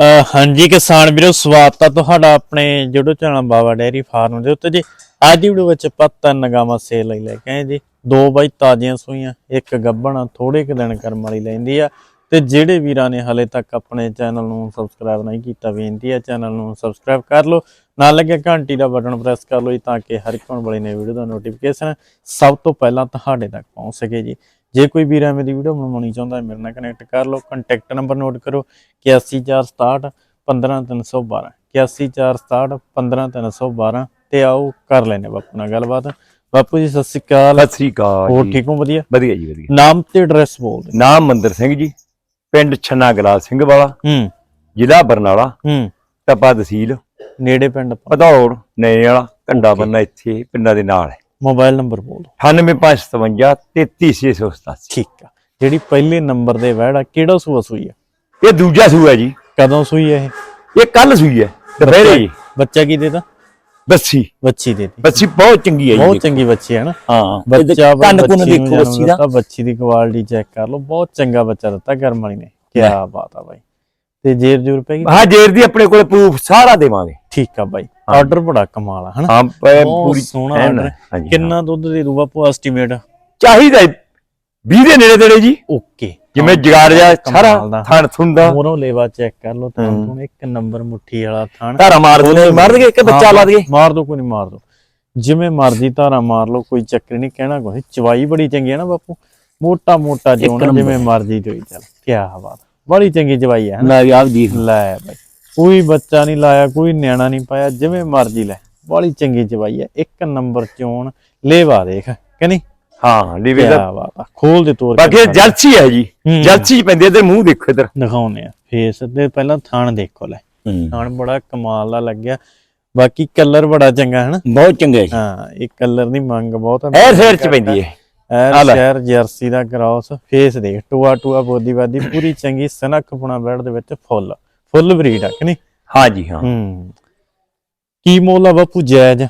ਹਾਂਜੀ ਕਿਸਾਨ ਵੀਰੋ, ਸਵਾਗਤ ਆ ਤੁਹਾਡਾ ਆਪਣੇ YouTube channel Baba Dairy Farm ਦੇ ਉੱਤੇ ਜੀ। ਅੱਜ ਦੀ ਵੀਡੀਓ ਵਿੱਚ ਆਪਾਂ ਤਿੰਨ ਸੇਲ ਲਈ ਲੈ ਕੇ ਆਏ ਜੀ। ਦੋ ਬਾਈ ਤਾਜ਼ੀਆਂ ਸੂਈਆਂ, ਇੱਕ ਗੱਭਣ ਥੋੜੇ ਕੁ ਦਿਨ ਕਰਮ ਵਾਲੀ ਲੈਂਦੀ ਆ। ਤੇ ਜਿਹੜੇ ਵੀਰਾਂ ਨੇ ਹਲੇ ਤੱਕ ਆਪਣੇ ਚੈਨਲ ਨੂੰ ਸਬਸਕ੍ਰਾਈਬ ਨਹੀਂ ਕੀਤਾ, ਬੇਨਤੀ ਹੈ ਚੈਨਲ ਨੂੰ ਸਬਸਕ੍ਰਾਈਬ ਕਰ ਲਓ। ਨਾਲ ਲੱਗਿਆ ਘੰਟੀ ਦਾ ਬਟਨ ਪ੍ਰੈਸ ਕਰ ਲਓ ਜੀ, ਤਾਂ ਕਿ ਹਰ ਇੱਕ ਆਉਣ ਵਾਲੀ ਨਵੀਂ ਵੀਡੀਓ ਦਾ ਨੋਟੀਫਿਕੇਸ਼ਨ ਸਭ ਤੋਂ ਪਹਿਲਾਂ ਤੁਹਾਡੇ ਤੱਕ ਪਹੁੰਚ ਸਕੇ ਜੀ। ਜੇ ਕੋਈ ਵੀਰ ਐਵੇਂ ਦੀ ਵੀਡੀਓ ਬਣਾਉਣੀ ਚਾਹੁੰਦਾ ਹੈ ਮੇਰੇ ਨਾਲ ਕਨੈਕਟ ਕਰ ਲਓ। ਕੰਟੈਕਟ ਨੰਬਰ ਨੋਟ ਕਰੋ 81467 15312 81467 15312 ਤੇ ਆਓ ਕਰ ਲੈਨੇ ਬਾਪੂ ਨਾਲ ਗੱਲਬਾਤ। ਬਾਪੂ ਜੀ ਸਤਿ ਸ਼੍ਰੀ ਅਕਾਲ। ਸਤਿ ਸ੍ਰੀ ਅਕਾਲ ਹੋਰ। ਠੀਕ ਹੋ? ਵਧੀਆ? ਵਧੀਆ ਜੀ ਵਧੀਆ। ਨਾਮ ਤੇ ਐਡਰੈਸ ਬੋਲ ਦੇ ਨਾਮ ਮੰਦਰ ਸਿੰਘ ਜੀ ਪਿੰਡ ਛੰਨਾ ਗਲਾ ਸਿੰਘ ਵਾਲਾ ਹੂੰ। ਜ਼ਿਲ੍ਹਾ ਬਰਨਾਲਾ ਹੂੰ। ਟੱਪਾ ਤਹਿਸੀਲ ਨੇੜੇ ਪਿੰਡ ਭਦੌੜ ਨਏ ਵਾਲਾ ਕੰਡਾ ਬੰਨਾ ਇੱਥੇ ਪਿੰਡਾਂ ਦੇ ਨਾਲ ਹੈ। ਮੋਬਾਈਲ ਨੰਬਰ ਬੋਲ ਦਿਓ। 98557 33687 ਠੀਕ ਆ। ਜਿਹੜੀ ਪਹਿਲੇ ਨੰਬਰ ਦੇ ਵਹਿੜਾ ਕਿਹੜਾ ਸੂਆ ਸੂਈ ਆ? ਇਹ ਦੂਜਾ ਸੂਆ ਜੀ। ਕਦੋਂ ਸੂਈ ਆ ਇਹ? ਇਹ ਕੱਲ ਸੂਈ ਹੈ ਦੁਪਹਿਰੇ ਜੀ ਬੱਚਾ ਕੀ ਦੇਤਾ? ਬੱਸੀ। ਬੱਚੀ ਦੇਤੀ। ਬੱਸੀ ਬਹੁਤ ਚੰਗੀ ਹੈ ਬਹੁਤ ਜੀ ਚੰਗੀ ਬੱਚੀ ਹੈ ਨਾ। ਹਾਂ। ਬੱਚਾ ਕੰਨ ਬੱਚੀ ਕੁੰਨ ਦੇਖੋ ਬੱਸੀ ਦਾ। ਬੱਚੀ ਦੀ ਕੁਆਲਿਟੀ ਚੈੱਕ ਕਰ ਲਓ। ਬਹੁਤ ਚੰਗਾ ਬੱਚਾ ਦਿੱਤਾ ਵਾਲੀ ਨੇ। ਕੀ। ਬਾਤ ਆ ਬਾਈ। ਤੇ ਜੇਰ ਜੂਰ ਪੈ ਗਈ? ਹਾਂ ਜੇਰ ਦੀ ਆਪਣੇ ਕੋਲ ਪ੍ਰੂਫ ਸਾਰਾ ਦੇਵਾਂਗੇ। ਠੀਕ ਆ ਬਾਈ। ਹਾਂ। ਆਰਡਰ ਬੜਾ ਕਮਾਲ ਆ ਹਨਾ? ਹਾਂ ਪ- ਪੂਰੀ ਸੋਹਣਾ। ਹਾਂਜੀ, ਕਿੰਨਾ ਦੁੱਧ ਦੇ ਦੂ ਬਾਪੂ ਐਸਟੀਮੇਟ ਹਾਂ। ਚਾਹੀਦਾ 20 ਦੇ ਨੇੜੇ ਤੇੜੇ ਜੀ। ਓਕੇ। ਜਿਵੇਂ ਜਗਾੜ ਜਾ ਕਮਾਲ ਸਾਰਾ ਦਾ। ਥਣ ਥੁੰਦਾ। ਮੋਰੋਂ ਲੇਵਾ ਚੈੱਕ ਕਰ ਲਓ ਤਾਂ ਹੂੰ। ਤੁਹਾਨੂੰ ਇੱਕ ਨੰਬਰ ਮੁੱਠੀ ਵਾਲਾ ਥਾਣ। ਧਾਰਾ ਮਾਰ ਦੋ ਮਾਰ ਦਗੇ ਕਿ ਬੱਚਾ ਹਾਂ, ਲਾ ਦਗੇ। ਮਾਰ ਦੋ ਕੋਈ ਨਹੀਂ ਮਾਰ ਦੋ ਜਿਵੇਂ ਮਰਜ਼ੀ ਧਾਰਾ ਮਾਰ ਲਓ ਕੋਈ ਚੱਕਰ ਨਹੀਂ ਕਹਿਣਾ ਕੋਈ ਚਵਾਈ ਬੜੀ ਚੰਗੀ ਹੈ ਨਾ ਬਾਪੂ। ਮੋਟਾ ਮੋਟਾ ਜਿਉਣਾ ਨੰਬਰ। ਜਿਵੇਂ ਮਰਜ਼ੀ ਚੋਈ ਚੱਲ। ਕੀ ਬਾਤ ਬੜੀ ਚੰਗੀ ਚਵਾਈ ਹੈ ਹਨਾ? ਲੈ ਆਪ ਦੇਖ। ਲੈ ਬਾਈ। ਕੋਈ ਬੱਚਾ ਨਹੀਂ ਲਾਇਆ ਕੋਈ ਨਿਆਣਾ ਨਹੀਂ ਪਾਇਆ ਜਿਵੇਂ ਮਰਜ਼ੀ ਲੈ। ਬੜੀ ਚੰਗੀ ਚਵਾਈ ਹੈ ਇੱਕ ਨੰਬਰ ਚੋਣ ਲੇਵਾ ਦੇਖ ਕਿ ਨਹੀਂ? ਹਾਂ ਲੀਵੇ ਦਾ ਆ ਖੋਲ ਦੇ ਤੋਰ ਬਾਕੀ ਇਹ ਜਲਸੀ ਹੈ ਜੀ ਹੂੰ। ਜਲਸੀ ਪੈਂਦੀ ਇਧਰ ਮੂੰਹ ਦੇਖੋ ਇਧਰ। ਦਿਖਾਉਨੇ ਆ ਫੇਸ ਤੇ ਪਹਿਲਾਂ ਥਾਣ ਦੇਖੋ ਲੈ। ਥਾਣ ਬੜਾ ਕਮਾਲ ਦਾ ਲੱਗਿਆ ਬਾਕੀ ਕਲਰ ਬੜਾ ਚੰਗਾ ਹੈ ਨਾ ਬਹੁਤ ਚੰਗਾ ਜੀ। ਹਾਂ ਇਹ ਕਲਰ ਦੀ ਮੰਗ ਬਹੁਤ ਹੈ ਇਹ ਸਿਰ ਚ ਪੈਂਦੀ ਹੈ। ਲੈ। ਸ਼ਹਿਰ ਜਰਸੀ ਦਾ ਕ੍ਰਾਸ ਫੇਸ ਦੇਖ ਟੂਆ ਟੂਆ ਬੋਦੀ ਬਾਦੀ ਪੂਰੀ ਚੰਗੀ ਸਨਖ ਪੁਣਾ ਬੈੜ ਦੇ ਵਿੱਚ ਫੁੱਲ। ਫੁੱਲ ਬਰੀਡ ਆ ਕਿ ਨਹੀਂ? ਹਾਂ ਜੀ ਹਾਂ। ਹੂੰ। ਕੀ ਮੁੱਲ ਆ ਬਾਪੂ ਜਾਇਜ਼?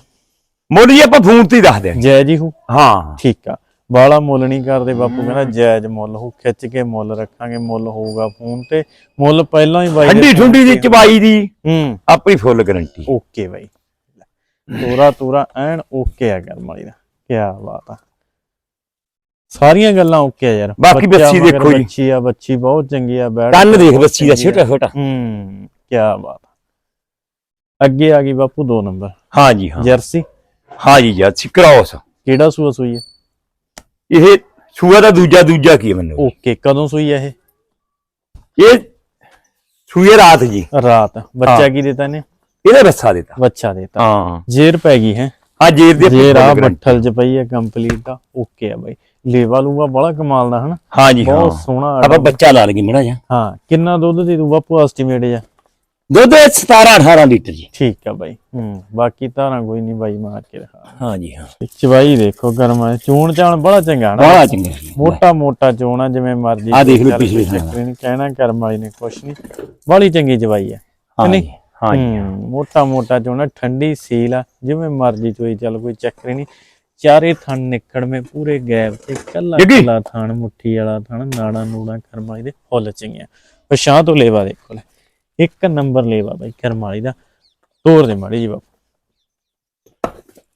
ਮੁੱਲ ਜੀ ਆਪਾਂ ਫੋਨ ਤੇ ਹੀ ਦੱਸ ਦਿਆਂਗੇ ਜਾਇਜ਼ ਹੀ ਹੋ ਹਾਂ। ਠੀਕ ਆ। ਬਾਲਾ ਮੁੱਲ ਨਹੀਂ ਕਰਦੇ ਬਾਪੂ ਕਹਿੰਦਾ ਜਾਇਜ਼ ਮੁੱਲ ਹੋ ਖਿੱਚ ਕੇ ਮੁੱਲ ਰੱਖਾਂਗੇ ਮੁੱਲ ਹੋਊਗਾ ਫੋਨ ਤੇ। ਮੁੱਲ ਪਹਿਲਾਂ ਹੀ ਬਾਈ ਠੰਡੀ ਠੁੰਡੀ ਦੀ ਚਬਾਈ ਦੀ। ਹੂੰ। ਆਪਣੀ ਫੁੱਲ ਗਾਰੰਟੀ। ਓਕੇ ਬਾਈ। ਤੋਰਾ ਤੋਰਾ ਐਨ ਓਕੇ ਆ ਗਰਮ ਵਾਲੀ ਦਾ। ਕੀ ਬਾਤ ਆ। ਸਾਰੀਆਂ ਗੱਲਾਂ ਓਕੇ ਆ ਯਾਰ। ਬਾਕੀ ਬੱਚਾ ਬੱਚੀ ਮਗਰ ਦੇਖੋ ਜੀ। ਬੱਚੀ ਆ ਬੱਚੀ ਬਹੁਤ ਚੰਗੀ ਆ ਬੈਠ ਕੰਨ ਦੇਖ ਬੱਸੀ ਦਾ ਛੋਟਾ ਛੋਟਾ। ਹੂੰ ਕੀ ਬਾਤ। ਆ। ਅੱਗੇ ਆ ਗਈ ਬਾਪੂ 2 ਨੰਬਰ। ਹਾਂ ਜੀ ਹਾਂ। ਜਰਸੀ। ਹਾਂ ਜੀ ਜਲਸੀ ਕ੍ਰਾਸ ਕਿਹੜਾ ਸੂਆ ਸੂਈ ਹੈ ਇਹ ਸੂਆ ਦਾ ਦੂਜਾ ਦੂਜਾ ਕੀ ਹੈ ਮੈਨੂੰ? ਓਕੇ ਕਦੋਂ ਸੂਈ ਹੈ ਇਹ? ਇਹ ਸੂਏ ਰਾਤ ਜੀ। ਰਾਤ। ਬੱਚਾ ਹਾਂ। ਕੀ ਦਿੱਤਾ ਨੇ ਇਹਦਾ ਬੱਸਾ ਦਿੱਤਾ। ਬੱਚਾ ਦਿੱਤਾ। ਹਾਂ। ਜੇਰ ਪੈ ਗਈ ਹੈ। ਹਾਂ ਜੇਰ ਦੀ ਜੇਰ ਆ। ਬੱਠਲ ਚ ਪਈ ਹੈ ਕੰਪਲੀਟ ਆ ਓਕੇ ਆ ਬਾਈ। ਲੇਵਾ ਲੂਗਾ ਬੜਾ ਕਮਾਲ ਦਾ ਹਨਾ? ਹਾਂ ਜੀ ਬਹੁਤ ਸੋਹਣਾ ਆਪਾਂ ਬੱਚਾ ਲਾ ਲਗੇ ਮੜਾ ਜਾ ਹਾਂ ਕਿੰਨਾ ਦੁੱਧ ਦੇ ਦੂ ਬਾਪੂ ਐਸਟੀਮੇਟ ਜਾ ਦੁੱਧ 17 18 ਲੀਟਰ ਜੀ। ਠੀਕ ਆ ਬਾਈ ਹੂੰ ਬਾਕੀ ਧਾਰਾਂ ਕੋਈ ਨਹੀਂ ਬਾਈ ਮਾਰ ਕੇ ਰਖਾ ਹਾਂ ਜੀ ਹਾਂ। ਚਵਾਈ ਦੇਖੋ ਗਰਮ ਚੂਣ ਚਾਣ ਬੜਾ ਚੰਗਾ ਨਾ ਬੜਾ ਚੰਗਾ। ਮੋਟਾ ਮੋਟਾ ਚੋਣ ਆ ਜਿਵੇਂ ਮਰਜ਼ੀ ਆਹ ਦੇਖ ਲਓ ਪਿਛਲੇ ਸਾਲ। ਕਹਿਣਾ ਕਰਮ ਵਾਲੀ ਨੇ ਕੁਛ ਨਹੀਂ। ਬੜੀ ਚੰਗੀ ਚਵਾਈ ਹਾਂ ਨਹੀਂ? ਜੀ ਹਾਂ। ਜੀ ਹੂੰ ਮੋਟਾ ਮੋਟਾ ਚੋਣਾ ਠੰਡੀ ਸੀਲ ਆ ਜਿਵੇਂ ਮਰਜ਼ੀ ਚੋਈ ਚੱਲ ਕੋਈ ਚੱਕਰ ਨਹੀਂ। ਚਾਰੇ ਥਣ ਨਿਕੜਵੇਂ ਪੂਰੇ ਗੈਪ ਤੇ ਕੱਲਾ। ਕੱਲਾ ਥਣ ਮੁੱਠੀ ਵਾਲਾ ਥਣ ਨਾੜਾ ਨੂੜਾ ਕਰਮ ਵਾਲੀ ਦੇ ਫੁੱਲ ਚੰਗੀਆਂ। ਪਛਾਂ ਤੋਂ ਲੇਵਾ ਦੇਖੋ ਲੈ ਇੱਕ ਨੰਬਰ ਲੇਵਾ ਬਾਈ ਕਰਮ ਵਾਲੀ ਦਾ। ਤੋਰ ਦੇ ਮਾੜੀ ਜੀ ਬਾਪੂ।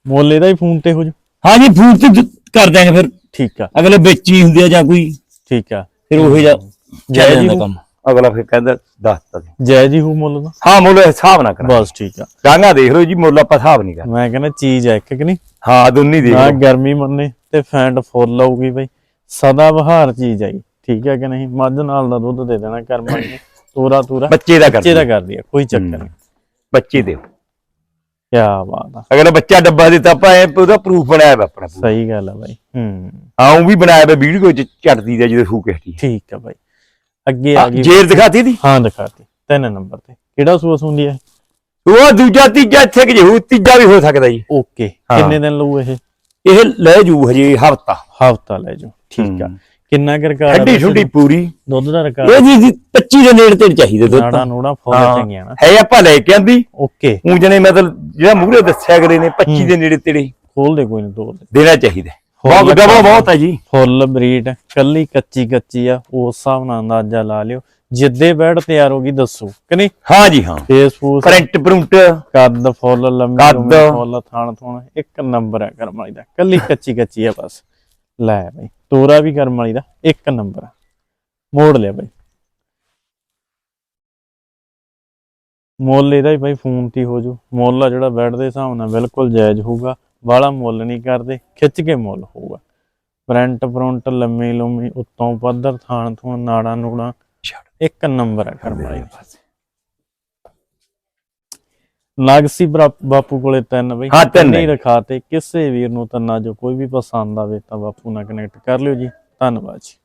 ਮੋਲੇ ਦਾ ਹੀ ਫੋਨ ਤੇ ਹੋ ਜਾ ਹਾਂ ਜੀ ਫੋਨ ਤੇ ਦ- ਕਰ ਦਾਂਗੇ ਫਿਰ। ਠੀਕ ਆ। ਅਗਲੇ ਵਿੱਚ ਹੀ ਹੁੰਦੇ ਆ ਜਾਂ ਕੋਈ ਠੀਕ ਆ। ਫਿਰ ਉਹ ਜੈ ਚੱਲ ਜੀ ਜਾਂਦਾ ਹੋ। ਕੰਮ। ਅਗਲਾ ਫਿਰ ਕਹਿੰਦਾ ਦੱਸਤਾ ਦੇ। ਜੈ ਜੀ ਹੂ ਮੁੱਲ ਦਾ। ਹਾਂ ਮੁੱਲ ਹਿਸਾਬ ਨਾ ਕਰਾਂ ਬਸ ਠੀਕ ਆ। ਡਾਂਗਾ ਦੇਖ ਲਓ ਜੀ ਮੁੱਲ ਆਪਾਂ ਹਿਸਾਬ ਨਹੀਂ ਕਰਨਾ ਮੈਂ ਕਹਿੰਦਾ ਚੀਜ਼ ਆ ਇੱਕ ਕਿ ਨਹੀਂ? ਹਾਂ ਦੋਨੀ ਦੇਖ ਨਾ ਗਰਮੀ ਮੰਨੇ ਤੇ ਫੈਂਟ ਫੁੱਲ ਆਊਗੀ ਬਈ। ਸਦਾ ਬਹਾਰ ਚੀਜ਼ ਆਈ। ਠੀਕ ਹੈ ਕਿ ਨਹੀਂ? ਮੱਝ ਨਾਲ ਦਾ ਦੁੱਧ ਦੇ ਦੇਣਾ ਕਰਮ ਨੇ। ਤੋਰਾ ਤੋਰਾ। ਬੱਚੇ ਦਾ ਬੱਚੇ ਦਾ ਕਰ ਕਰਦੀ ਆ ਕੋਈ ਚੱਕਰ ਨਹੀਂ। ਬੱਚੇ ਦੇ। ਕੀ ਬਾਤ ਆ। ਅਗਲਾ ਬੱਚਾ ਡੱਬਾ ਦਿੱਤਾ ਆਪਾਂ ਐ ਉਹਦਾ ਪ੍ਰੂਫ ਬਣਾਇਆ ਵਾ ਆਪਣਾ। ਸਹੀ ਗੱਲ ਆ ਬਾਈ। ਹੂੰ। ਹਾਂ ਉਹ ਵੀ ਬਣਾਇਆ ਵਾ ਵੀਡੀਓ ਚ ਚੜਦੀ ਦਾ ਜਦੋਂ ਕਹਿਤੀ ਠੀਕ ਆ ਬਾਈ। ਅੱਗੇ ਆ ਗਈ ਜੇਰ ਦਿਖਾਤੀ ਦੀ ਹਾਂ ਦਿਖਾਤੀ। ਤਿੰਨ ਨੰਬਰ ਤੇ। ਕਿਹੜਾ ਸੂਸ ਹੁੰਦੀ ਹੈ? ਉਹ ਦੂਜਾ ਤੀਜਾ ਇੱਥੇ ਕਿ ਜਿਹੂ ਤੀਜਾ ਵੀ ਹੋ ਸਕਦਾ ਜੀ। ਓਕੇ। ਕਿੰਨੇ ਦਿਨ ਲਊ ਇਹ? ਇਹ ਲੈ ਜੂ ਹਜੇ ਹਫਤਾ। ਹਫਤਾ ਲੈ ਜਾਓ ਠੀਕ ਆ। ਕਿੰਨਾ ਕੁ ਰਿਕਾਰਡ ਠੰਡੀ ਠੁੰਡੀ ਪੂਰੀ। ਦੁੱਧ ਦਾ ਰਿਕਾਰਡ? ਇਹ ਜੀ ਜੀ 25 ਦੇ ਨੇੜੇ ਤੇ ਚਾਹੀਦੇ ਦੁੱਧ ਨਾੜਾ ਨੂੜਾ ਫੁੱਲ। ਚੰਗੀਆਂ ਨਾ। ਹੈ ਆਪਾਂ ਲੈ ਕੇ ਆਂਦੀ। ਓਕੇ। ਉਹ ਜਣੇ ਮਤਲਬ ਜਿਹੜਾ ਮੂਹਰੇ ਦੱਸਿਆ ਗਰੇ ਨੇ 25 ਦੇ ਨੇੜੇ ਤੇੜੇ। ਖੋਲ ਦੇ ਕੋਈ ਤੋੜ ਦੇ। ਦੇਣਾ ਚਾਹੀਦਾ। ਬਹੁਤ ਗੱਬਾ ਬਹੁਤ ਹੈ ਜੀ। ਫੁੱਲ ਬਰੀਡ ਕੱਲੀ ਕੱਚੀ ਕੱਚੀ ਆ ਉਸ ਹਿਸਾਬ ਨਾਲ ਅੰਦਾਜ਼ਾ ਲਾ ਲਿਓ। ਜਿੱਦੇ ਬੈਡ ਤਿਆਰ ਹੋ ਗਈ ਦੱਸੋ ਕਿ ਨਹੀਂ? ਹਾਂ ਜੀ ਹਾਂ। ਫੇਸਬੁੱਕ ਪ੍ਰਿੰਟ ਪ੍ਰਿੰਟ ਕੱਦ ਫੁੱਲ ਲੰਮੀ ਕੱਦ। ਫੁੱਲ ਥਾਣ ਥੁਣ ਇੱਕ ਨੰਬਰ ਹੈ ਕਰਮ ਵਾਲੀ ਦਾ। ਕੱਲੀ ਕੱਚੀ ਕੱਚੀ ਆ ਬਸ। ਲੈ ਬਈ ਤੋਰਾ ਵੀ ਕਰਮ ਵਾਲੀ ਦਾ ਇੱਕ ਨੰਬਰ ਮੋੜ ਲਿਆ ਬਈ। ਮੁੱਲ ਇਹਦਾ ਹੀ ਭਾਈ ਫੋਨ ਤੇ ਹੀ ਜੂ। ਮੁੱਲ ਆ ਜਿਹੜਾ ਬੈਡ ਦੇ ਹਿਸਾਬ ਨਾਲ ਬਿਲਕੁਲ ਜਾਇਜ਼ ਹੋਊਗਾ। ਬਾਹਲਾ ਮੁੱਲ ਨਹੀਂ ਕਰਦੇ ਖਿੱਚ ਕੇ ਮੁੱਲ ਹੋਊਗਾ। ਪ੍ਰਿੰਟ ਪ੍ਰਿੰਟ ਲੰਮੀ ਲੰਮੀ ਉੱਤੋਂ ਪੱਧਰ ਥਾਣ ਥੂਣ ਨਾੜਾ ਨੂੜਾ ਇੱਕ ਨੰਬਰ ਹੈ ਕਰਮ ਵਾਲੀ ਨਾਗਸੀ ਬਰਾ- ਬਾਪੂ ਕੋਲੇ ਤਿੰਨ ਬਈ। ਹਾਂ, ਤਿੰਨ ਹੀ ਨੇ। ਰਖਾਤੇ। ਕਿਸੇ ਵੀਰ ਨੂੰ ਤੰਨਾ ਜੋ ਕੋਈ ਵੀ ਪਸੰਦ ਆਵੇ ਤਾਂ ਬਾਪੂ ਨਾਲ ਕਨੈਕਟ ਕਰ ਲਿਓ ਜੀ। ਧੰਨਵਾਦ ਜੀ।